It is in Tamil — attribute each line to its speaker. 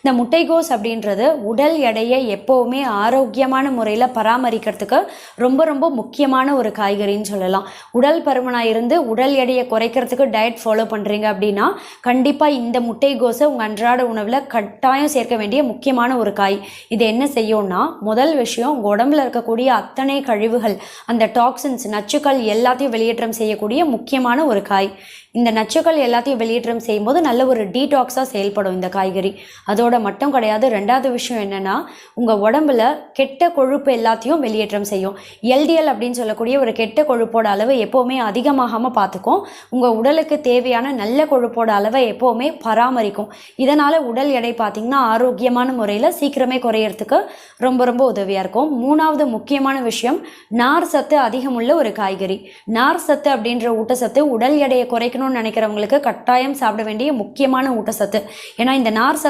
Speaker 1: இந்த முட்டைகோஸ் அப்படின்றது உடல் எடையை எப்போவுமே ஆரோக்கியமான முறையில் பராமரிக்கிறதுக்கு ரொம்ப ரொம்ப முக்கியமான ஒரு காய்கறின்னு சொல்லலாம். உடல் பருமனாக இருந்து உடல் எடையை குறைக்கிறதுக்கு டயட் ஃபாலோ பண்ணுறீங்க அப்படின்னா கண்டிப்பாக இந்த முட்டைகோஸை உங்கள் அன்றாட உணவில் கட்டாயம் சேர்க்க வேண்டிய முக்கியமான ஒரு காய். இது என்ன செய்யும்னா முதல் விஷயம் உங்கள் உடம்புல இருக்கக்கூடிய அத்தனை கழிவுகள் அந்த டாக்ஸின்ஸ் நச்சுக்கள் எல்லாத்தையும் வெளியேற்றம் செய்யக்கூடிய முக்கியமான ஒரு காய். இந்த நச்சுக்கள் எல்லாத்தையும் வெளியேற்றம் செய்யும்போது நல்ல ஒரு டீடாக்ஸாக செயல்படும் இந்த காய்கறி. அதோட மட்டும் கிடையாது ரெண்டாவது விஷயம் என்னென்னா உங்கள் உடம்புல கெட்ட கொழுப்பு எல்லாத்தையும் வெளியேற்றம் செய்யும். எல்டிஎல் அப்படின்னு சொல்லக்கூடிய ஒரு கெட்ட கொழுப்போட அளவு எப்போவுமே அதிகமாகாமல் பார்த்துக்கும். உங்கள் உடலுக்கு தேவையான நல்ல கொழுப்போட அளவை எப்போவுமே பராமரிக்கும். இதனால் உடல் எடை பார்த்திங்கன்னா ஆரோக்கியமான முறையில் சீக்கிரமே குறையறதுக்கு ரொம்ப ரொம்ப உதவியாக இருக்கும். மூணாவது முக்கியமான விஷயம் நார் சத்து அதிகமுள்ள ஒரு காய்கறி. நார் சத்து அப்படின்ற ஊட்டச்சத்து உடல் எடையை குறைக்கணும்னு நினைக்கிறவங்களுக்கு கட்டாயம் சாப்பிட வேண்டிய முக்கியமான ஊட்டச்சத்து. ஏன்னா இந்த நார் சத்து